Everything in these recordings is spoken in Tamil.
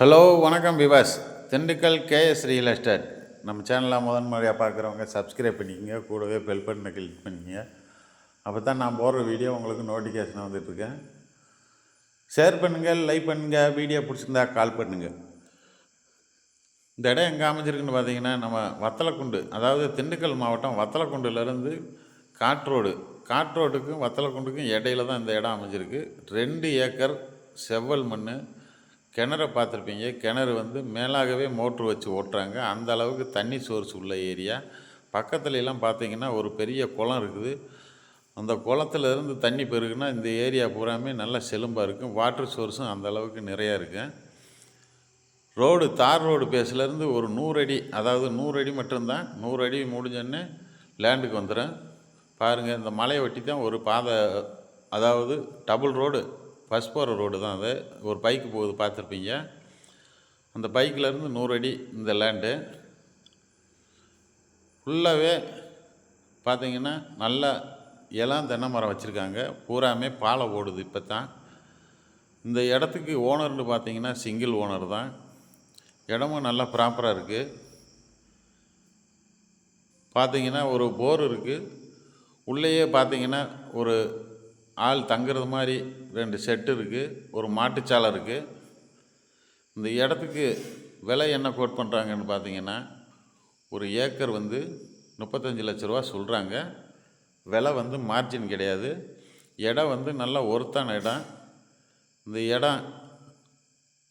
ஹலோ வணக்கம் Vivas. Dindigul KS real estate. நம்ம சேனலில் முதன் முறையாக பார்க்குறவங்க சப்ஸ்கிரைப் பண்ணிக்கங்க. கூடவே பெல் பட்டனை கிளிக் பண்ணிக்கங்க அப்போ தான் நான் போடுற வீடியோ உங்களுக்கு நோட்டிஃபிகேஷன் வந்துட்டுருக்கேன். ஷேர் பண்ணுங்கள் லைக் பண்ணுங்கள் வீடியோ பிடிச்சிருந்தா கால் பண்ணுங்கள் இந்த இடம் எங்கே அமைஞ்சிருக்குன்னு பார்த்தீங்கன்னா நம்ம வத்தலக்குண்டு. அதாவது திண்டுக்கல் மாவட்டம் வத்தலக்குண்டுலேருந்து காட்ரோடு காட்ரோடுக்கும் வத்தலக்குண்டுக்கும் இடையில தான் இந்த இடம் அமைஞ்சிருக்கு. ரெண்டு ஏக்கர் செவ்வல் மண் கிணற பார்த்துருப்பீங்க. கிணறு வந்து மேலாகவே மோட்ரு வச்சு ஓட்டுறாங்க. அந்த அளவுக்கு தண்ணி சோர்ஸ் உள்ள ஏரியா. பக்கத்துல எல்லாம் பார்த்தீங்கன்னா ஒரு பெரிய குளம் இருக்குது. அந்த குளத்துலேருந்து தண்ணி பெருகுனா இந்த ஏரியா பூராமே நல்லா செலும்பாக இருக்கும். வாட்டர் சோர்ஸும் அந்த அளவுக்கு நிறையா இருக்குது ரோடு தார் ரோடு பேஸ்லேருந்து ஒரு நூறு அடி அதாவது நூறு அடி மட்டும்தான். நூறு அடி முடிஞ்சோடனே லேண்டுக்கு வந்துடும் பாருங்கள் இந்த மலையை ஒட்டி தான் ஒரு பாதை அதாவது டபுள் ரோடு. ஃபஸ்ட் போகிற ரோடு தான் அது. ஒரு பைக்கு போகுது பார்த்துருப்பீங்க. அந்த பைக்கிலேருந்து நூறு அடி இந்த லேண்டு ஃபுல்லாகவே பார்த்தீங்கன்னா நல்ல இளம் தென்னை மரம் வச்சுருக்காங்க. பூராமே பாலை ஓடுது இப்போ தான். இந்த இடத்துக்கு ஓனர்னு பார்த்தீங்கன்னா சிங்கிள் ஓனர் தான். இடமும் நல்லா ப்ராப்பராக இருக்குது பார்த்தீங்கன்னா ஒரு போர் இருக்குது உள்ளேயே பார்த்தீங்கன்னா ஒரு ஆள் தங்குறது மாதிரி ரெண்டு செட்டு இருக்குது ஒரு மாட்டுச்சாலை இருக்குது இந்த இடத்துக்கு விலை என்ன கோட் பண்ணுறாங்கன்னு பார்த்தீங்கன்னா ஒரு ஏக்கர் வந்து முப்பத்தஞ்சு லட்ச ரூபா சொல்கிறாங்க விலை வந்து மார்ஜின் கிடையாது. இடம் வந்து நல்லா ஒருத்தான இடம். இந்த இடம்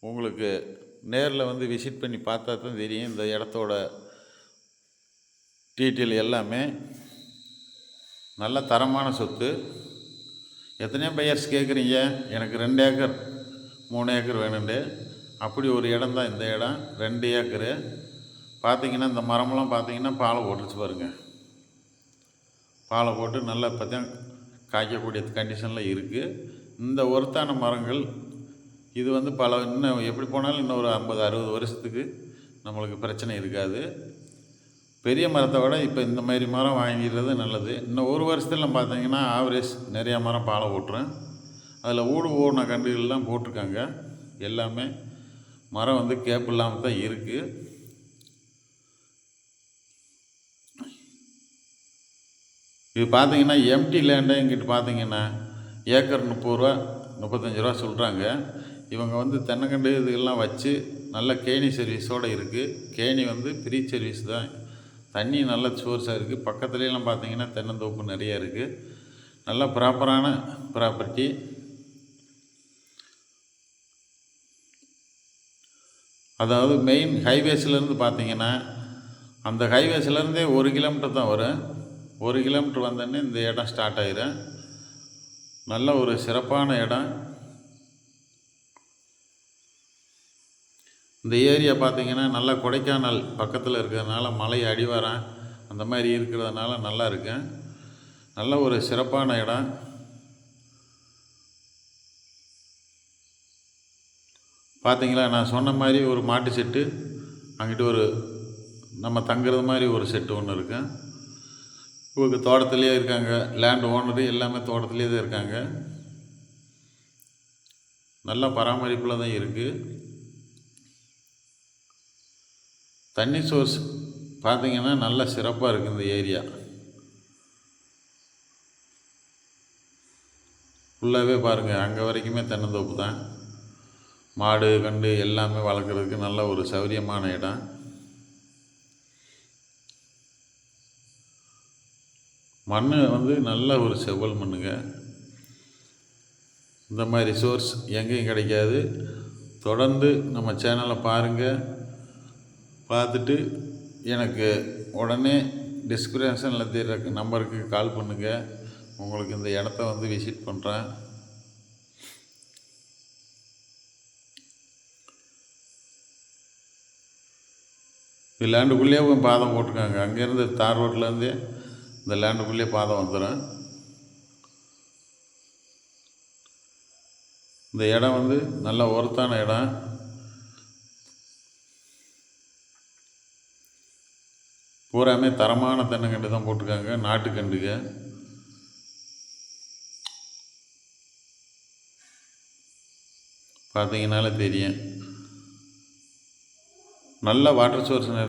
உங்களுக்கு நேரில் வந்து விசிட் பண்ணி பார்த்தா தான் தெரியும். இந்த இடத்தோட டீட்டெயில் எல்லாமே நல்ல தரமான சொத்து. எத்தனையோ பையர்ஸ் கேட்குறீங்க? எனக்கு ரெண்டு ஏக்கர் மூணு ஏக்கர் வேணுண்டு. அப்படி ஒரு இடம் தான் இந்த இடம். ரெண்டு ஏக்கரு. பார்த்தீங்கன்னா இந்த மரமெல்லாம் பார்த்தீங்கன்னா பாலை போட்டுருச்சு பாருங்க. பாலை போட்டு நல்லா இப்போ தான் காய்க்கக்கூடிய கண்டிஷனில் இருக்குது இந்த ஒருத்தான மரங்கள் இது வந்து பல இன்னும் எப்படி போனாலும் இன்னும் ஒரு ஐம்பது அறுபது வருஷத்துக்கு நம்மளுக்கு பிரச்சனை இருக்காது. பெரிய மரத்தை விட இப்போ இந்த மாதிரி மரம் வாங்கிடுறது நல்லது. இன்னும் ஒரு வருஷத்துல பார்த்தீங்கன்னா ஆவரேஜ் நிறையா மரம் பாலை ஓட்டுறேன் அதில் ஊடு ஓடின கன்றுகள்லாம் போட்டிருக்காங்க. எல்லாமே மரம் வந்து கேப் இல்லாமல் தான் இருக்குது இது பார்த்தீங்கன்னா எம்டி லேண்டை இங்கிட்டு பார்த்தீங்கன்னா ஏக்கர் முப்பது ரூபா முப்பத்தஞ்சு ரூபா சொல்கிறாங்க இவங்க வந்து தென்னங்கண்டு இதுகள்லாம் வச்சு நல்ல கேணி சர்வீஸோடு இருக்குது கேணி வந்து ஃப்ரீ சர்வீஸ் தான் தண்ணி நல்ல சோர்ஸாக இருக்குது பக்கத்துலலாம் பார்த்தீங்கன்னா தென்னந்தோப்பு நிறையா இருக்குது நல்ல ப்ராப்பரான ப்ராப்பர்ட்டி. அதாவது மெயின் ஹைவேஸ்லேருந்து பார்த்தீங்கன்னா அந்த ஹைவேஸ்லேருந்தே ஒரு கிலோமீட்டர் தான் வரும். ஒரு கிலோமீட்டர் வந்தோடனே இந்த இடம் ஸ்டார்ட் ஆயிரும். நல்ல ஒரு சிறப்பான இடம். இந்த ஏரியா பார்த்திங்கன்னா நல்லா கொடைக்கானல் பக்கத்தில் இருக்கிறதுனால மலை அடிவாரம் அந்த மாதிரி இருக்கிறதுனால நல்லா இருக்கும் நல்ல ஒரு சிறப்பான இடம். பார்த்தீங்களா நான் சொன்ன மாதிரி ஒரு மாட்டு செட்டு அங்கிட்டு ஒரு நம்ம தங்குறது மாதிரி ஒரு செட்டு ஒன்று இருக்கும் இவங்க தோட்டத்துலேயே இருக்காங்க லேண்ட் ஓனரு எல்லாமே தோட்டத்துலேயே தான் இருக்காங்க. நல்ல பராமரிப்பில் தான் இருக்குது தண்ணி சோர்ஸ் பார்த்திங்கன்னா நல்லா சிறப்பாக இருக்குது இந்த ஏரியா ஃபுல்லாகவே பாருங்கள் அங்கே வரைக்குமே தென்னந்தோப்பு தான். மாடு கண்டு எல்லாமே வளர்க்குறதுக்கு நல்ல ஒரு சௌரியமான இடம். மண் வந்து நல்ல ஒரு செவ்வல் மண்ணுங்க. இந்த மாதிரி சோர்ஸ் எங்கேயும் கிடைக்காது. தொடர்ந்து நம்ம சேனலை பாருங்கள் பார்த்துட்டு எனக்கு உடனே டிஸ்கிரிப்ஷனில் தெரிகிற நம்பருக்கு கால் பண்ணுங்கள் உங்களுக்கு இந்த இடத்த வந்து விசிட் பண்ணுறேன் இப்போ லேண்டுக்குள்ளேயே பாதம் போட்டிருக்காங்க. அங்கேருந்து தார் ரோட்லேருந்தே இந்த லேண்டுக்குள்ளேயே பாதம் வந்துடும். இந்த இடம் வந்து நல்ல ஒருத்தான இடம். பூராமே தரமான தென்னங்கண்டு தான் போட்டிருக்காங்க நாட்டுக்கண்டுக பார்த்தீங்கனால தெரியும். நல்ல வாட்டர் சோர்ஸ்